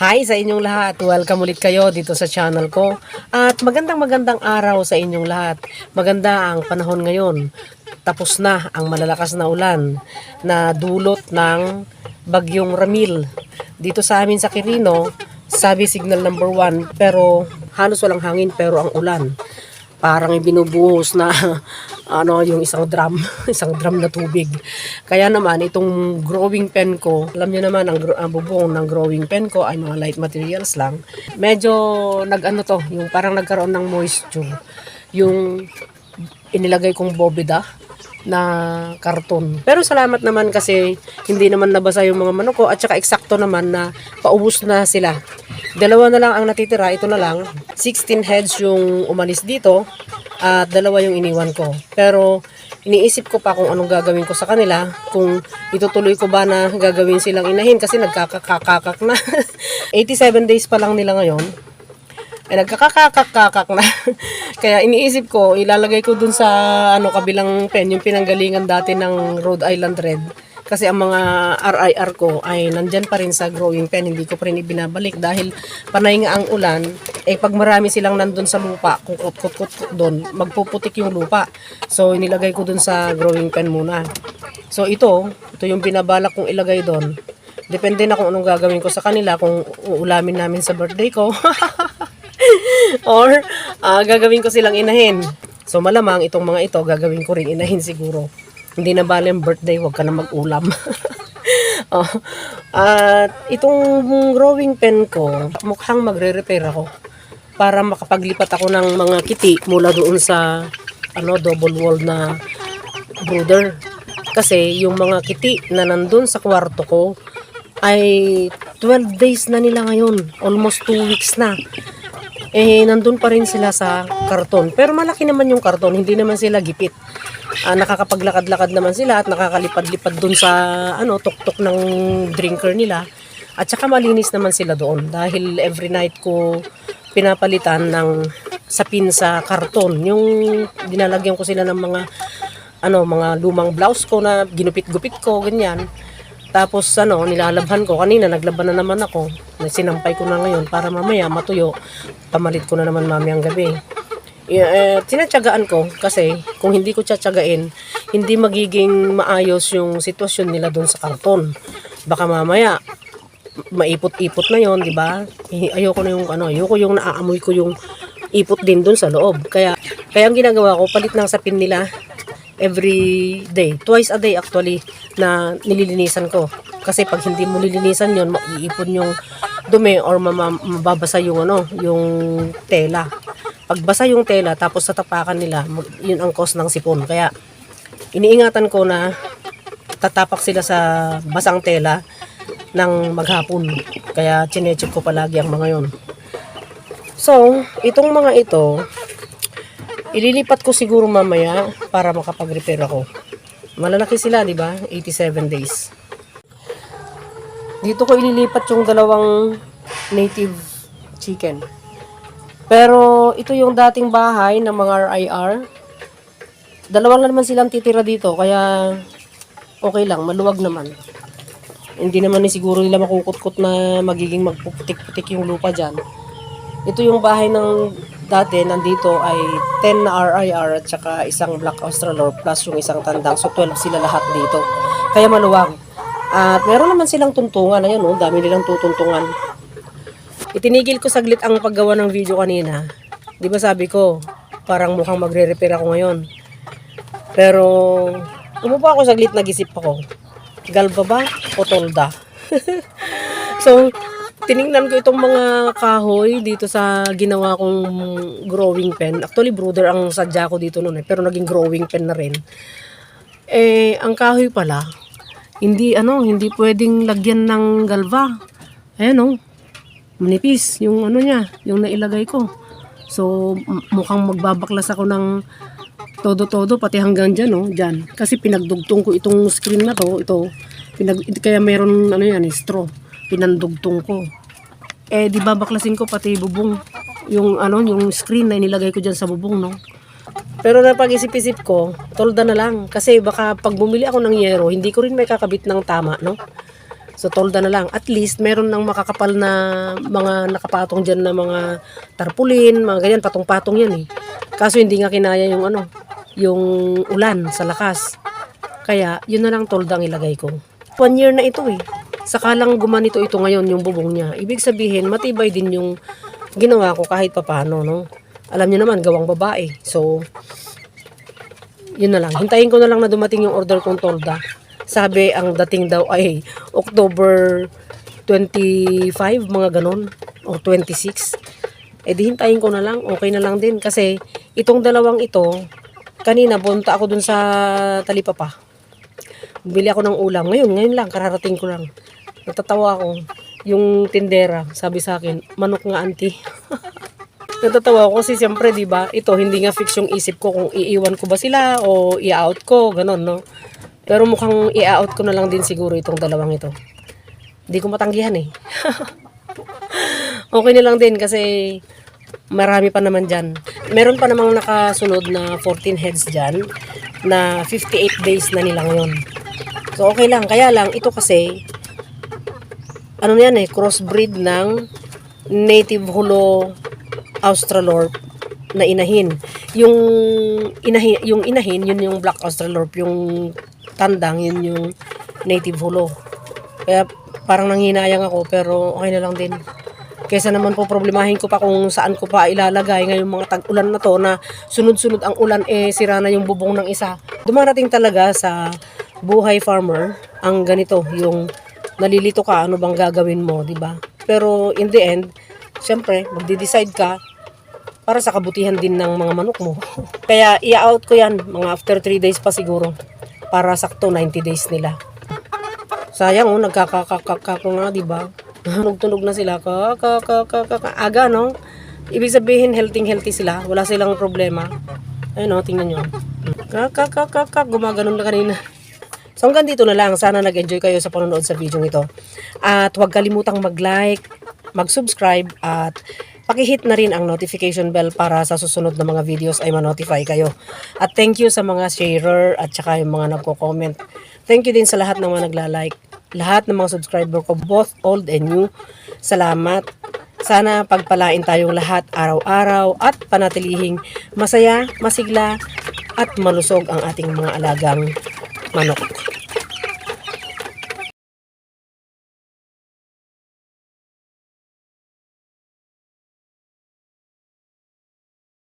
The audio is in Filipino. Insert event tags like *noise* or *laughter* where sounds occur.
Hi sa inyong lahat. Welcome ulit kayo dito sa channel ko. At magandang magandang araw sa inyong lahat. Maganda ang panahon ngayon. Tapos na ang malalakas na ulan na dulot ng bagyong Ramil. Dito sa amin sa Quirino, sabi signal number 1 pero halos walang hangin pero ang ulan. Parang ibinubuhos na *laughs* ano yung isang drum, *laughs* isang drum na tubig. Kaya naman itong growing pen ko, alam niyo naman ang, ang bubong ng growing pen ko ay mga light materials lang. Medyo nag-ano to, yung parang nagkaroon ng moisture. Yung inilagay kong bobida na karton. Pero salamat naman kasi hindi naman nabasa yung mga manok ko at saka eksakto naman na paubos na sila. Dalawa na lang ang natitira, ito na lang. 16 heads yung umalis dito at dalawa yung iniwan ko. Pero iniisip ko pa kung anong gagawin ko sa kanila, kung itutuloy ko ba na gagawin silang inahin kasi nagkakakakakak na. *laughs* 87 days pa lang nila ngayon ay nagkakakakakak na. *laughs* Kaya iniisip ko, ilalagay ko dun sa ano kabilang pen, yung pinanggalingan dati ng Rhode Island Red. Kasi ang mga RIR ko ay nandyan pa rin sa growing pen, hindi ko pa rin ibinabalik dahil panay nga ang ulan, eh pag marami silang nandun sa lupa, kukut-kut-kut doon, magpuputik yung lupa. So inilagay ko dun sa growing pen muna. So ito, ito yung binabalak kong ilagay doon. Depende na kung anong gagawin ko sa kanila, kung uulamin namin sa birthday ko. *laughs* *laughs* Or ah, gagawin ko silang inahin. So malamang itong mga ito gagawin ko rin inahin siguro. Hindi na bale ang birthday, wag ka na mag-ulam. *laughs* oh, at itong growing pen ko, mukhang magre-repair ako para makapaglipat ako ng mga kiti mula doon sa ano double wall na brooder. Kasi yung mga kiti na nandun sa kwarto ko ay 12 days na nila ngayon. Almost 2 weeks na eh nandun pa rin sila sa karton. Pero malaki naman yung karton, hindi naman sila gipit. Ah, nakakapaglakad-lakad naman sila at nakakalipad-lipad dun sa ano tuktok ng drinker nila. At saka malinis naman sila doon dahil every night ko pinapalitan ng sapin sa karton. Yung dinalagyan ko sila ng mga ano, mga lumang blouse ko na ginupit-gupit ko, ganyan. Tapos ano, nilalabhan ko. Kanina naglaban na naman ako. Sinampay ko na ngayon para mamaya matuyo. Pamalit ko na naman mamayang gabi. Eh, tinatsagaan ko kasi kung hindi ko tsatsagain, hindi magiging maayos yung sitwasyon nila doon sa karton. Baka mamaya maipot-ipot na yon, di ba? Eh, Ayoko na yung ano, ayoko yung naaamoy ko yung ipot din doon sa loob. Kaya kaya ang ginagawa ko, palit ng sapin nila every day. Twice a day actually na nililinisan ko. Kasi pag hindi mo nilinisan yon, maiipon yung dumi or mababasa yung ano, yung tela. Pag basa yung tela tapos sa tapakan nila, yun ang cause ng sipon. Kaya iniingatan ko na tatapak sila sa basang tela ng maghapon. Kaya chinecheck ko palagi ang mga yon. So, itong mga ito, ililipat ko siguro mamaya para makapag-repair ako. Malalaki sila, di ba? 87 days. Dito ko ililipat yung dalawang native chicken. Pero ito yung dating bahay ng mga RIR. Dalawa lang naman silang titira dito, kaya okay lang, maluwag naman. Hindi naman ni siguro nila makukutkot na magiging magpuputik-putik yung lupa dyan. Ito yung bahay ng dati, nandito ay 10 na RIR at saka isang Black Australor plus yung isang tandang. So 12 sila lahat dito. Kaya maluwag. At meron naman silang tuntungan. Ayan oh, dami nilang tutuntungan. Itinigil ko saglit ang paggawa ng video kanina. Di ba sabi ko, parang mukhang magre-repair ako ngayon. Pero, umupo ako saglit, nag-isip ako. Galba ba o tolda? *laughs* so, tiningnan ko itong mga kahoy dito sa ginawa kong growing pen. Actually, brother ang sadya ko dito noon eh, pero naging growing pen na rin. Eh, ang kahoy pala, hindi ano, hindi pwedeng lagyan ng galva. Ayan oh, manipis yung ano niya, yung nailagay ko. So, mukhang magbabaklas ako ng todo-todo, pati hanggang dyan, oh, dyan. Kasi pinagdugtong ko itong screen na to, ito. Pinag, kaya meron, ano yan, eh, straw. Pinandugtong ko. Eh, di ba baklasin ko pati bubong. Yung, ano, yung screen na inilagay ko dyan sa bubong, no? Pero napag-isip-isip ko, tolda na lang. Kasi baka pag bumili ako ng yero, hindi ko rin may kakabit ng tama, no? So tolda na lang. At least meron ng makakapal na mga nakapatong dyan na mga tarpulin, mga ganyan, patong-patong yan eh. Kaso hindi nga kinaya yung ano, yung ulan sa lakas. Kaya yun na lang tolda ang ilagay ko. One year na ito eh. Saka lang gumanito ito ngayon yung bubong niya. Ibig sabihin, matibay din yung ginawa ko kahit papano, no? Alam niyo naman, gawang babae. So, yun na lang. Hintayin ko na lang na dumating yung order kong tolda. Sabi, ang dating daw ay October 25, mga ganon. Or 26. Eh di hintayin ko na lang. Okay na lang din. Kasi itong dalawang ito, kanina punta ako dun sa Talipapa. Bili ako ng ulam. Ngayon, ngayon lang. Kararating ko lang. Natatawa ako. Yung tindera, sabi sa akin, manok nga auntie. *laughs* Natatawa ako kasi siyempre, di ba, ito, hindi nga fix yung isip ko kung iiwan ko ba sila o i-out ko, ganun, no? Pero mukhang i-out ko na lang din siguro itong dalawang ito. Hindi ko matanggihan eh. *laughs* okay na lang din kasi marami pa naman dyan. Meron pa namang nakasunod na 14 heads dyan na 58 days na nila ngayon. So okay lang. Kaya lang, ito kasi, ano yan eh, crossbreed ng native hulo Australorp na inahin. Yung inahin, yung inahin, yun yung black Australorp, yung tandang, yun yung native hulo. Kaya parang nanghinayang ako pero okay na lang din. Kesa naman po problemahin ko pa kung saan ko pa ilalagay ngayong mga tag-ulan na to na sunod-sunod ang ulan eh sira na yung bubong ng isa. Dumarating talaga sa buhay farmer ang ganito, yung nalilito ka ano bang gagawin mo, di ba? Pero in the end, syempre, magde-decide ka para sa kabutihan din ng mga manok mo. *laughs* Kaya i-out ko yan mga after 3 days pa siguro para sakto 90 days nila. Sayang oh, nagkakakakaka ko nga, di ba? *laughs* Tunog-tunog na sila. Aga, no? Ibig sabihin, healthy-healthy sila. Wala silang problema. Ayun, oh, tingnan nyo. Kakakakaka. Gumaganon na kanina. So hanggang dito na lang. Sana nag-enjoy kayo sa panonood sa video ito. At huwag kalimutang mag-like, mag-subscribe, at pakihit na rin ang notification bell para sa susunod na mga videos ay ma-notify kayo. At thank you sa mga sharer at saka yung mga nagko-comment. Thank you din sa lahat ng mga nagla-like. Lahat ng mga subscriber ko, both old and new. Salamat. Sana pagpalain tayong lahat araw-araw at panatilihing masaya, masigla at malusog ang ating mga alagang manok.